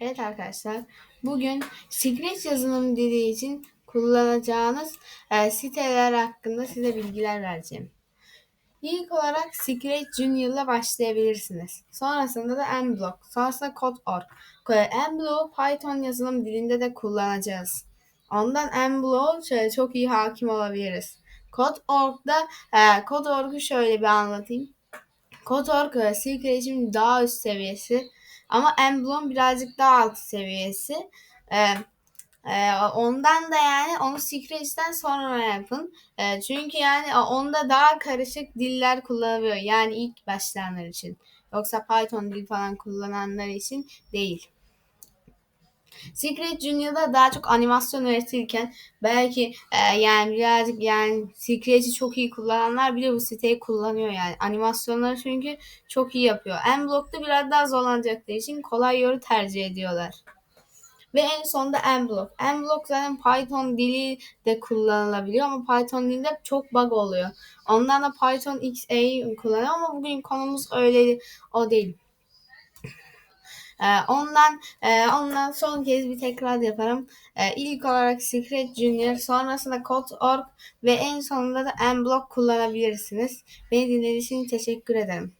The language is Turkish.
Evet arkadaşlar, bugün Scratch yazılım dili için kullanacağınız e, siteler hakkında size bilgiler vereceğim. İlk olarak Scratch Junior ile başlayabilirsiniz. Sonrasında da Mblock, sonrasında Code.org. Mblock Python yazılım dilinde de kullanacağız. Ondan Mblock çok iyi hakim olabiliriz. Code.org'da e, Code.org'u şöyle bir anlatayım. Code.org e, Scratch'in daha üst seviyesi ama Emblem birazcık daha alt seviyesi. Ee, e, ondan da yani onu Scratch'ten sonra yapın. E, çünkü yani onda daha karışık diller kullanılıyor. Yani ilk başlayanlar için. Yoksa Python dil falan kullananlar için değil. Secret Junior'da daha çok animasyon öğretirken belki e, yani birazcık yani Secret'i çok iyi kullananlar bile bu siteyi kullanıyor yani. Animasyonları çünkü çok iyi yapıyor. M-Block'ta biraz daha zorlanacakları için kolay yolu tercih ediyorlar. Ve en sonunda M-Block. M-Block zaten Python dili de kullanılabiliyor ama Python dilinde çok bug oluyor. Ondan da Python XA kullanıyor ama bugün konumuz öyle o değil. Ee, ondan e, ondan son kez bir tekrar yaparım. Ee, ilk olarak Secret Junior, sonrasında Code.org ve en sonunda da Mblock kullanabilirsiniz. Beni dinlediğiniz için teşekkür ederim.